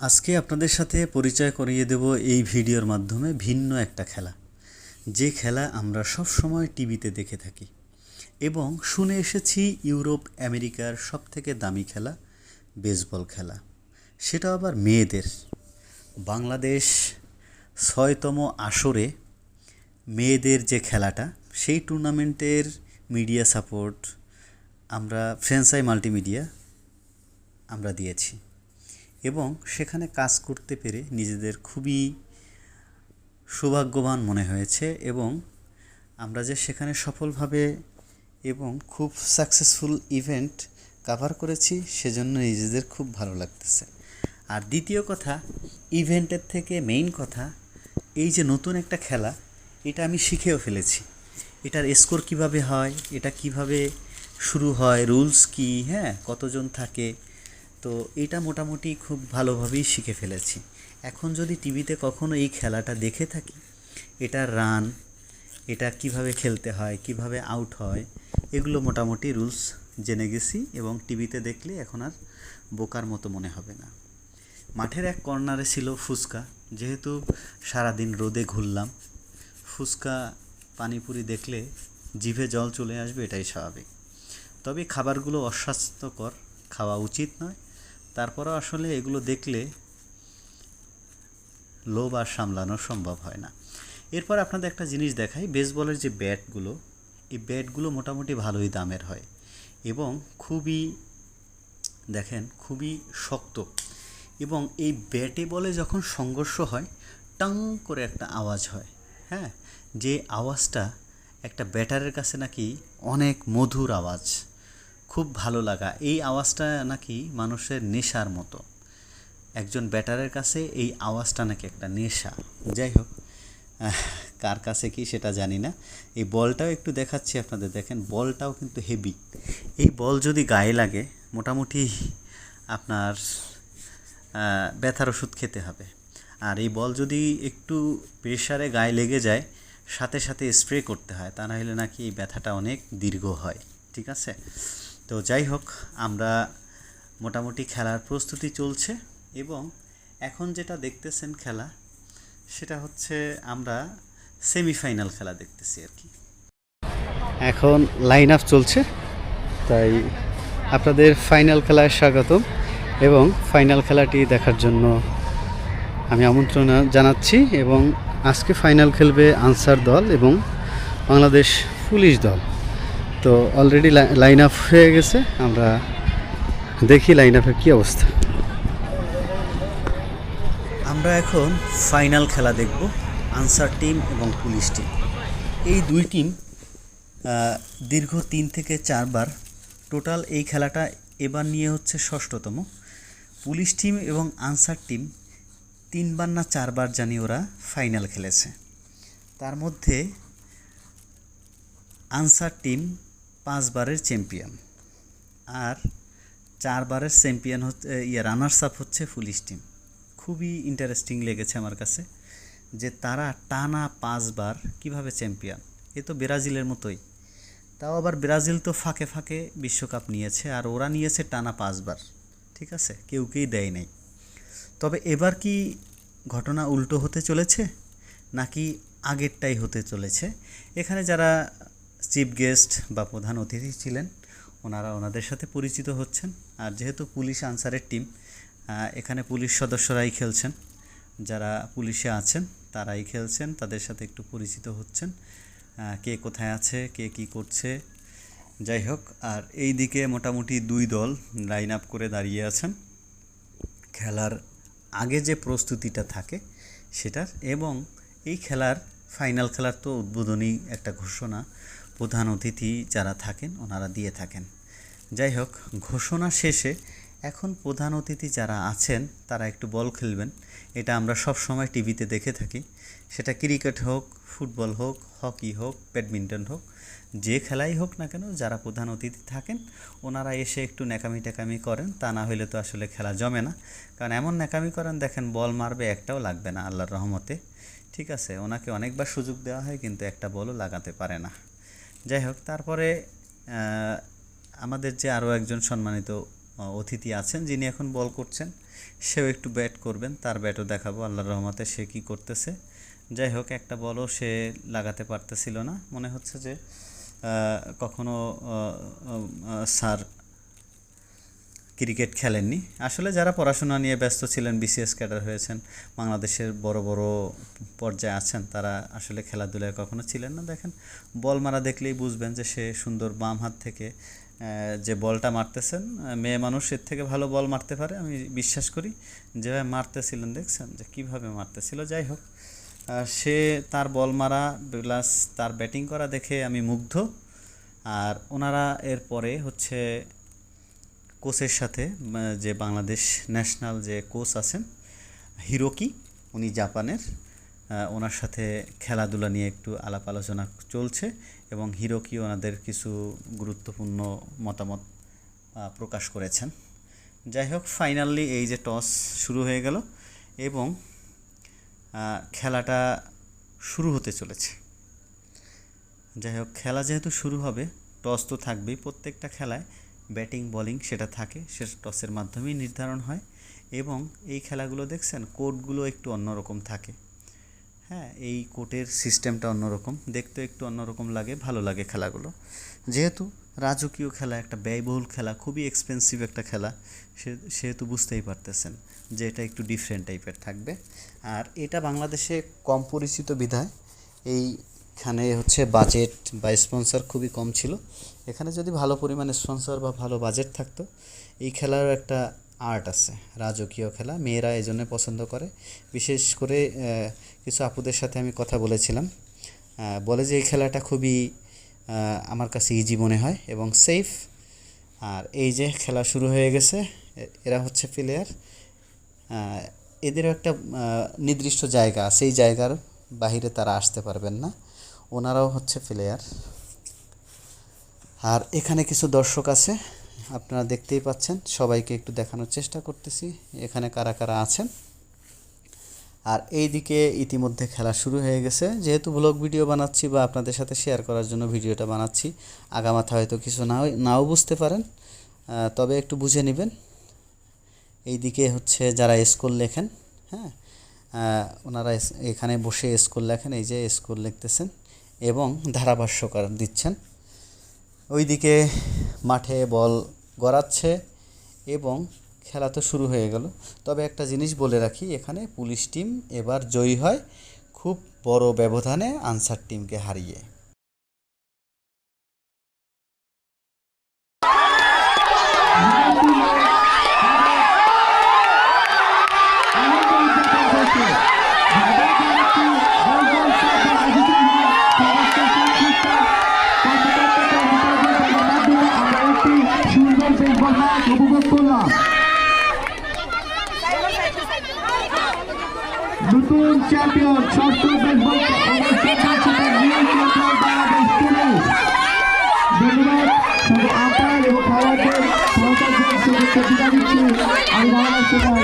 আজকে আপনাদের সাথে পরিচয় করিয়ে দেব এই ভিডিওর মাধ্যমে ভিন্ন একটা খেলা। যে খেলা আমরা সব সময় টিভিতে দেখে থাকি। এবং শুনে এসেছি ইউরোপ, আমেরিকার সবথেকে দামি খেলা, বেসবল খেলা। সেটা আবার মেয়েদের। বাংলাদেশ ছয়তম আসরে মেয়েদের যে খেলাটা, সেই টুর্নামেন্টের মিডিয়া সাপোর্ট আমরা ফ্রেন্সাই মাল্টিমিডিয়া আমরা দিয়েছি। এবং সেখানে কাজ করতে পেরে নিজেদের খুবই সৌভাগ্যবান মনে হয়েছে এবং আমরা যে সেখানে সফলভাবে এবং খুব সাকসেসফুল ইভেন্ট কাভার করেছি, সেজন্য নিজেদের খুব ভালো লাগতেছে। আর দ্বিতীয় কথা ইভেন্টের থেকে মেইন কথা, এই যে নতুন একটা খেলা, এটা আমি শিখেও ফেলেছি। এটার স্কোর কীভাবে হয়, এটা কীভাবে শুরু হয় রুলস কি হ্যাঁ কতজন থাকে তো এটা মোটামুটি খুব ভালোভাবেই শিখে ফেলেছি। এখন যদি টিভিতে কখনো এই খেলাটা দেখে থাকি এটার রান, এটা কীভাবে খেলতে হয়, কীভাবে আউট হয়, এগুলো মোটামুটি রুলস জেনে গেছি এবং টিভিতে দেখলে এখন আর বোকার মতো মনে হবে না। মাঠের এক কর্নারে ছিল ফুচকা, যেহেতু সারাদিন রোদে ঘুরলাম, ফুচকা, পানিপুরি দেখলে জিভে জল চলে আসবে, এটাই স্বাভাবিক। তবে খাবারগুলো অস্বাস্থ্যকর, খাওয়া উচিত নয় তারপরও আসলে এগুলো দেখলে লোভ আর সামলানো সম্ভব হয় না। এরপর আপনাদের একটা জিনিস দেখাই বেসবলের যে ব্যাটগুলো, এই ব্যাটগুলো মোটামুটি ভালোই দামের হয় এবং খুবই, দেখেন, খুবই শক্ত এবং এই ব্যাটে বলে যখন সংঘর্ষ হয়, টাং করে একটা আওয়াজ হয় হ্যাঁ? যে আওয়াজটা একটা ব্যাটারের কাছে নাকি অনেক মধুর আওয়াজ। খুব ভালো লাগা। এই আওয়াজটা নাকি মানুষের নেশার মতো। একজন ব্যাটারের কাছে এই আওয়াজটা নাকি একটা নেশা। যাই হোক কার কাছে কি সেটা জানি না। এই বলটাও একটু দেখাচ্ছি আপনাদের। দেখেন, বলটাও কিন্তু হেভি এই বল যদি গায়ে লাগে, মোটামুটি আপনার ব্যথার ওষুধ খেতে হবে। আর এই বল যদি একটু প্রেশারে গায়ে লেগে যায়, সাথে সাথে স্প্রে করতে হয়, তা না হলে নাকি এই ব্যথাটা অনেক দীর্ঘ হয়। ঠিক আছে? তো যাই হোক, আমরা মোটামুটি খেলার প্রস্তুতি চলছে এবং এখন যেটা দেখতেছেন খেলা, সেটা হচ্ছে আমরা সেমিফাইনাল খেলা দেখতেছি আর কি। এখন লাইন আপ চলছে, তাই আপনাদের ফাইনাল খেলায় স্বাগতম এবং ফাইনাল খেলাটি দেখার জন্য আমি আমন্ত্রণ জানাচ্ছি এবং আজকে ফাইনাল খেলবে আনসার দল এবং বাংলাদেশ পুলিশ দল। তো অলরেডি লাইন আপ হয়ে গেছে, আমরা দেখি লাইন আপের কী অবস্থা। আমরা এখন ফাইনাল খেলা দেখব, আনসার টিম এবং পুলিশ টিম এই দুই টিম দীর্ঘ তিন থেকে চারবার টোটাল এই খেলাটা এবার নিয়ে হচ্ছে ষষ্ঠতম। পুলিশ টিম এবং আনসার টিম তিনবার না চারবার জানি ওরা ফাইনাল খেলেছে। তার মধ্যে আনসার টিম পাঁচবারের চ্যাম্পিয়ন। আর চারবারের চ্যাম্পিয়ন হচ্ছে ইয়ে রানার্স আপ হচ্ছে পুলিশ টিম। খুবই ইন্টারেস্টিং লেগেছে আমার কাছে যে তারা টানা পাঁচবার কীভাবে চ্যাম্পিয়ন। এ তো ব্রাজিলের মতোই। তাও আবার ব্রাজিল তো ফাঁকে ফাঁকে বিশ্বকাপ নিয়েছে আর ওরা নিয়েছে টানা পাঁচবার, ঠিক আছে? কেউ কেই দেয় নাই। তবে এবার কি ঘটনা উল্টো হতে চলেছে? নাকি আগেরটাই হতে চলেছে? এখানে যারা চিফ গেস্ট বা প্রধান অতিথি ছিলেন, ওনারা ওনাদের সাথে পরিচিত হচ্ছেন। আর যেহেতু পুলিশ আনসারের টিম এখানে পুলিশ সদস্যরাই খেলছেন। যারা পুলিশে আছেন, তারাই খেলছেন, তাদের সাথে একটু পরিচিত হচ্ছেন। কে কোথায় আছে, কে কি করছে, যাই হোক। আর এই দিকে মোটামুটি দুই দল লাইন আপ করে দাঁড়িয়ে আছেন। খেলার আগে যে প্রস্তুতিটা থাকে, সেটার। এবং এই খেলার ফাইনাল খেলার তো উদ্বোধনী একটা ঘোষণা। প্রধান অতিথি যারা থাকেন, ওনারা দিয়ে থাকেন। যাই হোক, ঘোষণা শেষে এখন প্রধান অতিথি যারা আছেন, তারা একটু বল খেলবেন। এটা আমরা সব সময় টিভিতে দেখে থাকি। সেটা ক্রিকেট হোক, ফুটবল হোক, হকি হোক, ব্যাডমিন্টন হোক, যে খেলাই হোক না কেন, যারা প্রধান অতিথি থাকেন, ওনারা এসে একটু ন্যাকামি ট্যাকামি করেন। তা না হলে তো আসলে খেলা জমে না। কারণ এমন ন্যাকামি করেন, দেখেন বল মারবে, একটাও লাগবে না, আল্লাহর রহমতে। ঠিক আছে, ওনাকে অনেকবার সুযোগ দেওয়া হয়, কিন্তু একটা বলও লাগাতে পারে না। যাই হোক তারপরে আমাদের যে আরও একজন সম্মানিত অতিথি আছেন, যিনি এখন বল করছেন, সেও একটু ব্যাট করবেন, তার ব্যাটও দেখাবো, আল্লাহর রহমতে সে কী করতেছে। যাই হোক একটা বলও সে লাগাতে পারতেছিল না। মনে হচ্ছে যে কখনো স্যার ক্রিকেট খেলেননি। আসলে যারা পড়াশোনা নিয়ে ব্যস্ত ছিলেন, বিসিএস ক্যাডার হয়েছেন, বাংলাদেশের বড় বড় পর্যায়ে আছেন, তারা আসলে খেলাধুলায় কখনো ছিলেন না। দেখেন, বল মারা দেখলেই বুঝবেন যে সে সুন্দর বাম হাত থেকে যে বলটা মারতেছেন মেয়ে মানুষ এর থেকে ভালো বল মারতে পারে। আমি বিশ্বাস করি যেভাবে মারতেছিলেন, দেখছেন যে কীভাবে মারতেছিল। যাই হোক সে তার বল মারা প্লাস তার ব্যাটিং করা দেখে আমি মুগ্ধ। আর ওনারা এরপরে হচ্ছে কোচের সাথে যে বাংলাদেশ ন্যাশনাল যে কোচ আছেন, হিরোকি, উনি জাপানের ওনার সাথে খেলাধুলা নিয়ে একটু আলাপ আলোচনা চলছে এবং হিরোকি ওনাদের কিছু গুরুত্বপূর্ণ মতামত প্রকাশ করেছেন। যাই হোক, ফাইনালি এই যে টস শুরু হয়ে গেল এবং খেলাটা শুরু হতে চলেছে। যাই হোক, খেলা যেহেতু শুরু হবে, টস তো থাকবেই প্রত্যেকটা খেলায়। ব্যাটিং, বোলিং সেটা থাকে সেটা টসের মাধ্যমেই নির্ধারণ হয় এবং এই খেলাগুলো দেখছেন কোর্টগুলো একটু অন্যরকম থাকে। হ্যাঁ এই কোর্টের সিস্টেমটা অন্যরকম, দেখতে একটু অন্যরকম লাগে, ভালো লাগে খেলাগুলো। যেহেতু রাজকীয় খেলা, একটা ব্যয়বহুল খেলা, খুবই এক্সপেন্সিভ একটা খেলা, সে, সেহেতু বুঝতেই পারতেছেন যে এটা একটু ডিফারেন্ট টাইপের থাকবে। আর এটা বাংলাদেশে কম পরিচিত বিধায় এইখানে হচ্ছে বাজেট বা স্পন্সর খুবই কম ছিল। এখানে যদি ভালো পরিমাণে স্পন্সর বা ভালো বাজেট থাকতো, এই খেলার একটা আর্ট আছে, রাজকীয় খেলা, মেয়েরা এই জন্য পছন্দ করে। বিশেষ করে কিছু আপুদের সাথে আমি কথা বলেছিলাম। বলে যে এই খেলাটা খুবই আমার কাছে ইজি মনে হয় এবং সেফ আর এই যে খেলা শুরু হয়ে গেছে এরা হচ্ছে প্লেয়ার এদেরও একটা নির্দিষ্ট জায়গা, সেই জায়গার বাহিরে তারা আসতে পারবেন না। ওনারাও হচ্ছে প্লেয়ার আর এখানে কিছু দর্শক আছে, আপনারা দেখতেই পাচ্ছেন, সবাইকে একটু দেখানোর চেষ্টা করতেছি, এখানে কারা কারা আছেন। আর এই দিকে ইতিমধ্যে খেলা শুরু হয়ে গেছে, যেহেতু ব্লগ ভিডিও বানাচ্ছি বা আপনাদের সাথে শেয়ার করার জন্য ভিডিওটা বানাচ্ছি, আগামাথা হয়তো কিছু নাও নাও বুঝতে পারেন তবে একটু বুঝে নেবেন। এই দিকে হচ্ছে যারা স্কুল লেখেন হ্যাঁ ওনারা এখানে বসে স্কুল লেখেন, এই যে স্কুল লিখতেছেন। এবং ধারাভাষ্যকার দিচ্ছেন। ওইদিকে মাঠে বল গড়াচ্ছে এবং খেলা তো শুরু হয়ে গেল। তবে একটা জিনিস বলে রাখি, এখানে পুলিশ টিম এবার জয়ী হয় খুব বড় ব্যবধানে আনসার টিমকে হারিয়ে। নতুন চ্যাম্পিয়ন ষষ্ঠ বেসবল চ্যাম্পিয়নশিপের নিয়ম কন্ট্রোল বাংলাদেশ পুলিশ ধন্যবাদ সঙ্গে আম্পায়ার এবং খেলোয়াড়দের সহকারীদের শুভেচ্ছা দিচ্ছি আমি বাংলাদেশ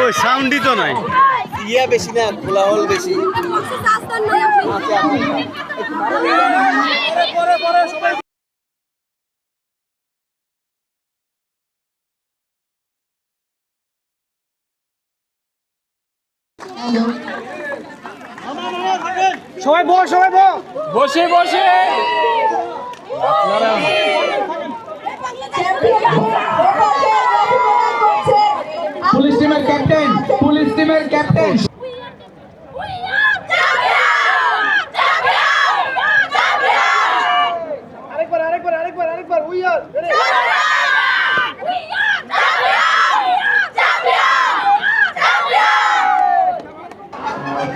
ওই সাউন্ডই তো নাই। ইয়া বেশি না কোলাহল বেশি। সবাই বস সবাই বস। বসে বসে। পুলিশ টিমের ক্যাপ্টেন পুলিশ টিমের ক্যাপ্টেন।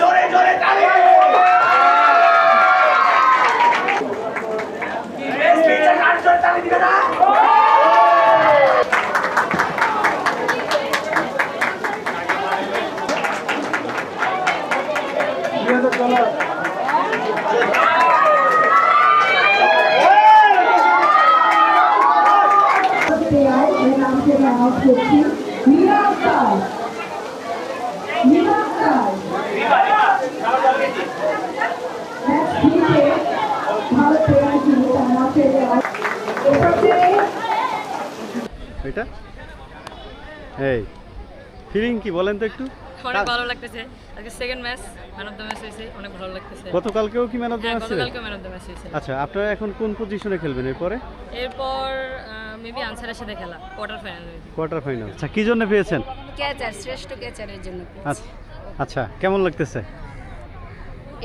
জোরে জোরে তালি বেস্ট টিচার কার জোরে তালি দিবে না প্লেয়ার এর নাম থেকে আউট করছি মীরা আক্তার মীরা আক্তার ম্যাচ জিতে ভারত প্লেয়ার যিনি তার নাম থেকে out। এরপরে এটা? এই ফিলিং কি বলেন তো একটু? অনেক ভালো লাগতেছে। আজকে second match man of the match হয়েছে অনেক ভালো লাগতেছে। গতকালকেও কি ম্যান অফ দ্য ম্যাচ ছিলেন গতকালকে ম্যান অফ দ্য ম্যাচ হয়েছে আচ্ছা আপনারা এখন কোন পজিশনে খেলবেন এরপরে? এরপর মেবি আনসারের সাথে খেলা কোয়ার্টার ফাইনাল কোয়ার্টার ফাইনাল আচ্ছা কি জন্য পেয়েছেন? ক্যাচার শ্রেষ্ঠ ক্যাচারের জন্য আচ্ছা আচ্ছা কেমন লাগতেছে?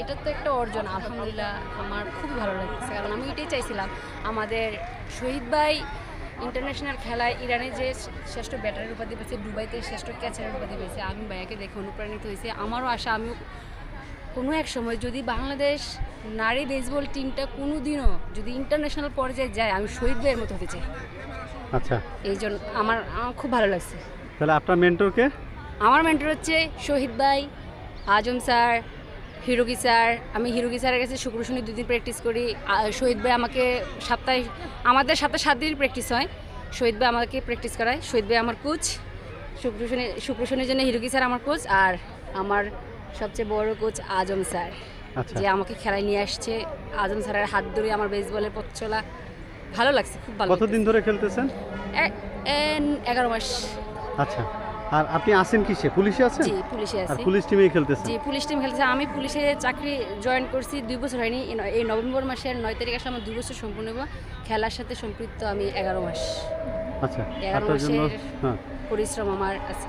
এটা তো একটা অর্জন আলহামদুলিল্লাহ আমার খুব ভালো লাগছে কারণ আমি এটাই চাইছিলাম আমাদের শহীদ ভাই ইন্টারন্যাশনাল খেলায় ইরানে যে শ্রেষ্ঠ ব্যাটারের উপাধি পেয়েছে দুবাইতে শ্রেষ্ঠ ক্যাচারের উপাধি পেয়েছে আমি ভাইয়াকে দেখে অনুপ্রাণিত হয়েছে। আমারও আশা আমিও কোনো এক সময় যদি বাংলাদেশ নারী বেসবল টিমটা কোনো দিনও যদি ইন্টারন্যাশনাল পর্যায়ে যায় আমি শহীদ ভাইয়ের মতো হতে চাই। আচ্ছা। এই জন্য আমার আমার খুব ভালো লাগছে। তাহলে আপনার মেন্টরকে আমার মেন্টর হচ্ছে শহীদ ভাই আজম স্যার হিরোগি স্যার আমি হিরোগি স্যারের কাছে শুক্র শনি দুদিন প্র্যাকটিস করি। শহীদ ভাই আমাকে সপ্তাহে আমাদের সপ্তাহে সাত দিন প্র্যাকটিস হয়। শহীদ ভাই আমাকে প্র্যাকটিস করায়। শহীদ ভাই আমার কোচ শুক্র শনি শুক্র শনির জন্য হিরোগি স্যার আমার কোচ আর আমার সবচেয়ে বড় কোচ আজম স্যার আচ্ছা। যে আমাকে খেলায় নিয়ে আসছে। আজম স্যারের হাত ধরে আমার বেসবলের পথ চলা ভালো লাগছে খুব ভালো কতদিন ধরে খেলতেছেন? এগারো মাস। আচ্ছা। আর আপনি আছেন কিসে? পুলিশে আছেন? জি পুলিশে আর পুলিশ টিমে খেলতেছেন জি পুলিশ টিম খেলছে আমি পুলিশে চাকরি জয়েন করছি দুই বছর হয়নি। এই নভেম্বর মাসের নয় তারিখ আসলে আমার দুই বছর সম্পূর্ণ হব খেলার সাথে সম্পৃক্ত আমি এগারো মাস। আচ্ছা এগারো মাসের হ্যাঁ। পরিশ্রম আমার আছে।